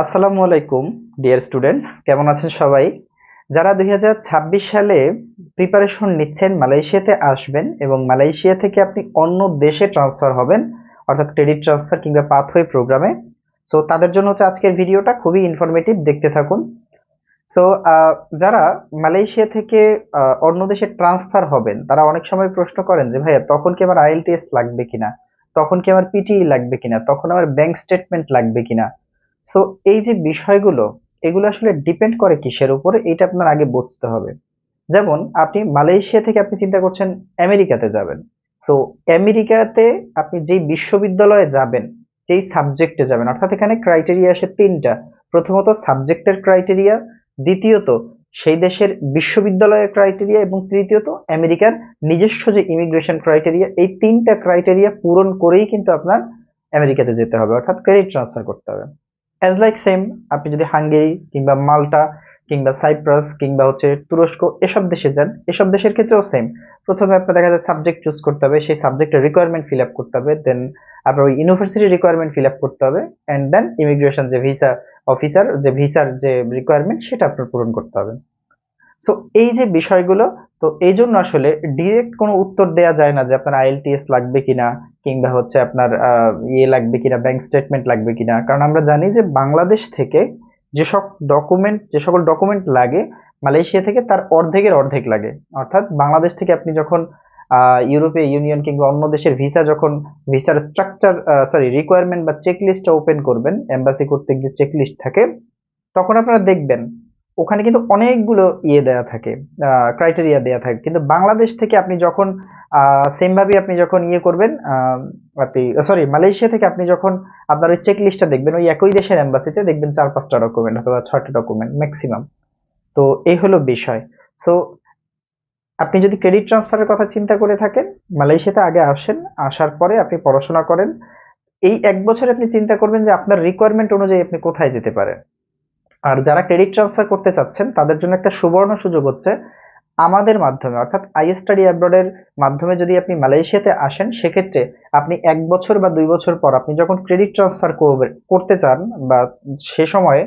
আসসালামু আলাইকুম, dear students, কেমন আছেন সবাই? যারা দুই হাজার ছাব্বিশ সালে প্রিপারেশন নিচ্ছেন, মালয়েশিয়াতে আসবেন এবং মালয়েশিয়া থেকে আপনি অন্য দেশে ট্রান্সফার হবেন, অর্থাৎ ক্রেডিট ট্রান্সফার কিংবা পাথওয়ে প্রোগ্রামে সো তাদের জন্য হচ্ছে আজকের ভিডিওটা খুবই ইনফরমেটিভ দেখতে থাকুন। সো যারা মালয়েশিয়া থেকে অন্য দেশে ট্রান্সফার হবেন, তারা অনেক সময় প্রশ্ন করেন যে, ভাইয়া, তখন কি আমার আইএলটিএস লাগবে কিনা? তখন কি আমার পিটিই লাগবে কিনা? তখন আমার ব্যাংক স্টেটমেন্ট লাগবে কিনা? সো এই যে বিষয়গুলো, এগুলো আসলে ডিপেন্ড করে কিসের উপরে, এটা আপনার আগে বুঝতে হবে। যেমন, আপনি মালয়েশিয়া থেকে আপনি চিন্তা করছেন, আমেরিকাতে যাবেন। সো আমেরিকাতে আপনি যেই বিশ্ববিদ্যালয়ে যাবেন, যেই সাবজেক্টে যাবেন, অর্থাৎ এখানে ক্রাইটেরিয়া আসে তিনটা। প্রথমত সাবজেক্টের ক্রাইটেরিয়া দ্বিতীয়ত সেই দেশের বিশ্ববিদ্যালয়ের ক্রাইটেরিয়া এবং তৃতীয়ত আমেরিকার নিজস্ব যে ইমিগ্রেশন ক্রাইটেরিয়া এই তিনটা ক্রাইটেরিয়া পূরণ করেই কিন্তু আপনার আমেরিকাতে যেতে হবে, অর্থাৎ ক্রেডিট ট্রান্সফার করতে হবে। অ্যাজ লাইক সেম আপনি যদি হাঙ্গেরি কিংবা মাল্টা কিংবা সাইপ্রাস কিংবা হচ্ছে তুরস্ক এসব দেশে যান, এসব দেশের ক্ষেত্রেও সেম প্রথমে আপনার দেখা যায় সাবজেক্ট চুজ করতে হবে, সেই সাবজেক্টের রিকোয়ারমেন্ট ফিল আপ করতে হবে দেন আপনার ওই ইউনিভার্সিটি রিকোয়ারমেন্ট ফিল আপ করতে হবে অ্যান্ড দেন ইমিগ্রেশন যে ভিসা অফিসার যে ভিসার যে রিকোয়ারমেন্ট সেটা আপনার পূরণ করতে হবে। সো এই যে বিষয়গুলো, তো এই জন্য আসলে ডিরেক্ট কোনো উত্তর দেয়া যায় না যে আপনার আইএলটিএস লাগবে কিনা কিংবা হচ্ছে আপনার ইয়ে লাগবে কিনা ব্যাংক স্টেটমেন্ট লাগবে কিনা। কারণ আমরা জানি যে বাংলাদেশ থেকে যেসব ডকুমেন্ট যে সকল ডকুমেন্ট লাগে, মালয়েশিয়া থেকে তার অর্ধেকের অর্ধেক লাগে। অর্থাৎ বাংলাদেশ থেকে আপনি যখন ইউরোপীয় ইউনিয়ন কিংবা অন্য দেশের ভিসা যখন ভিসার স্ট্রাকচার সরি রিকোয়ারমেন্ট বা চেক লিস্টটা ওপেন করবেন এম্বাসি কর্তৃক যে চেক লিস্ট থাকে, তখন আপনারা দেখবেন ওখানে কিন্তু অনেকগুলো ইয়ে দেয়া থাকে ক্রাইটেরিয়া দেয়া থাকে। কিন্তু বাংলাদেশ থেকে আপনি যখন সেম ভাবে আপনি যখন ইয়ে করবেন আপনি সরি মালয়েশিয়া থেকে আপনি যখন আপনার ওই চেক লিস্টটা দেখবেন, ওই একই দেশের এম্বাসিতে দেখবেন চার পাঁচটা ডকুমেন্ট অথবা ছয়টা ডকুমেন্ট ম্যাক্সিমাম তো এই হলো বিষয়। সো আপনি যদি ক্রেডিট ট্রান্সফারের কথা চিন্তা করে থাকেন, মালয়েশিয়াতে আগে আসেন, আসার পরে আপনি পড়াশোনা করেন, এই এক বছর আপনি চিন্তা করবেন যে আপনার রিকোয়ারমেন্ট অনুযায়ী আপনি কোথায় যেতে পারেন। আর যারা ক্রেডিট ট্রান্সফার করতে চাচ্ছেন, তাদের জন্য একটা সুবর্ণ সুযোগ হচ্ছে আমাদের মাধ্যমে, অর্থাৎ আই স্টাডি অ্যাব্রডের মাধ্যমে যদি আপনি মালয়েশিয়াতে আসেন, সেক্ষেত্রে আপনি এক বছর বা দুই বছর পর আপনি যখন ক্রেডিট ট্রান্সফার করতে চান বা সে সময়ে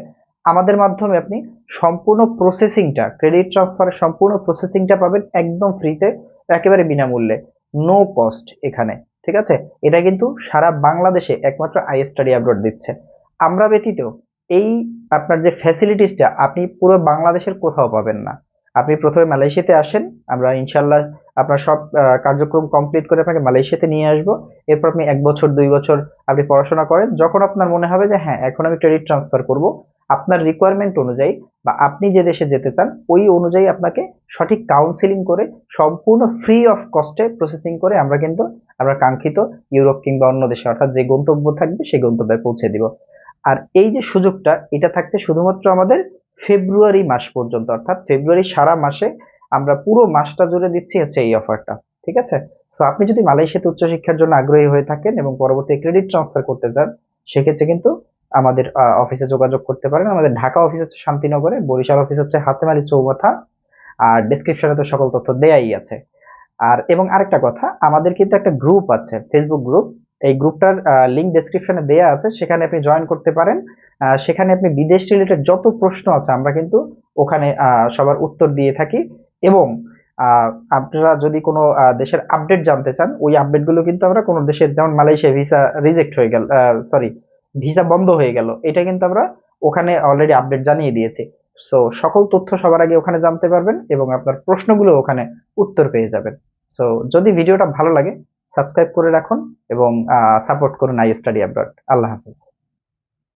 আমাদের মাধ্যমে আপনি সম্পূর্ণ প্রসেসিংটা ক্রেডিট ট্রান্সফারের সম্পূর্ণ প্রসেসিংটা পাবেন একদম ফ্রিতে একেবারে বিনামূল্যে নো কস্ট এখানে, ঠিক আছে? এটা কিন্তু সারা বাংলাদেশে একমাত্র আই স্টাডি অ্যাব্রড দিচ্ছে। আমরা ব্যতীত এই আপনার যে ফ্যাসিলিটিসটা আপনি পুরো বাংলাদেশের কোথাও পাবেন না। আপনি প্রথমে মালয়েশিয়াতে আসেন, আমরা ইনশাল্লাহ আপনার সব কার্যক্রম কমপ্লিট করে আপনাকে মালয়েশিয়াতে নিয়ে আসব। এরপর আপনি এক বছর, দুই বছর আপনি পড়াশোনা করেন, যখন আপনার মনে হবে যে হ্যাঁ এখন আমি ক্রেডিট ট্রান্সফার করব, আপনার রিকোয়ারমেন্ট অনুযায়ী বা আপনি যে দেশে যেতে চান, ওই অনুযায়ী আপনাকে সঠিক কাউন্সিলিং করে, সম্পূর্ণ ফ্রি অফ কস্টে প্রসেসিং করে আমরা কিন্তু আমরা কাঙ্ক্ষিত ইউরোপ কিংবা অন্য দেশে, অর্থাৎ যে গন্তব্য থাকবে, সেই গন্তব্যে পৌঁছে দিব। আর এই যে সুযোগটা, এটা থাকতে শুধুমাত্র আমাদের ফেব্রুয়ারি মাস পর্যন্ত, অর্থাৎ ফেব্রুয়ারি সারা মাসে আমরা পুরো মাসটা জুড়ে দিচ্ছি হচ্ছে এই অফারটা ঠিক আছে? সো আপনি যদি মালয়েশিয়াতে উচ্চশিক্ষার জন্য আগ্রহী হয়ে থাকেন এবং পরবর্তী ক্রেডিট ট্রান্সফার করতে চান, সেক্ষেত্রে কিন্তু আমাদের অফিসে যোগাযোগ করতে পারেন। আমাদের ঢাকা অফিস হচ্ছে শান্তিনগরে, বরিশাল অফিস হচ্ছে হাতেমালি চৌমাথা, আর ডেসক্রিপশনে তো সকল তথ্য দেয়াই আছে। আর, এবং আরেকটা কথা, আমাদের কিন্তু একটা গ্রুপ আছে ফেসবুক গ্রুপ এই গ্রুপটার লিঙ্ক ডেসক্রিপশনে দেয়া আছে, সেখানে আপনি জয়েন করতে পারেন। সেখানে আপনি বিদেশ রিলেটেড যত প্রশ্ন আছে, আমরা কিন্তু ওখানে সবার উত্তর দিয়ে থাকি। এবং আপনারা যদি কোনো দেশের আপডেট জানতে চান, ওই আপডেটগুলো কিন্তু আমরা কোনো দেশের, যেমন মালয়েশিয়া ভিসা রিজেক্ট হয়ে গেল সরি ভিসা বন্ধ হয়ে গেল, এটা কিন্তু আমরা ওখানে অলরেডি আপডেট জানিয়ে দিয়েছি। সো সকল তথ্য সবার আগে ওখানে জানতে পারবেন এবং আপনার প্রশ্নগুলো ওখানে উত্তর পেয়ে যাবেন। সো যদি ভিডিওটা ভালো লাগে সাবস্ক্রাইব করে রাখুন এবং সাপোর্ট করুন আই স্টাডি অ্যাব্রড। আল্লাহ হাফিজ।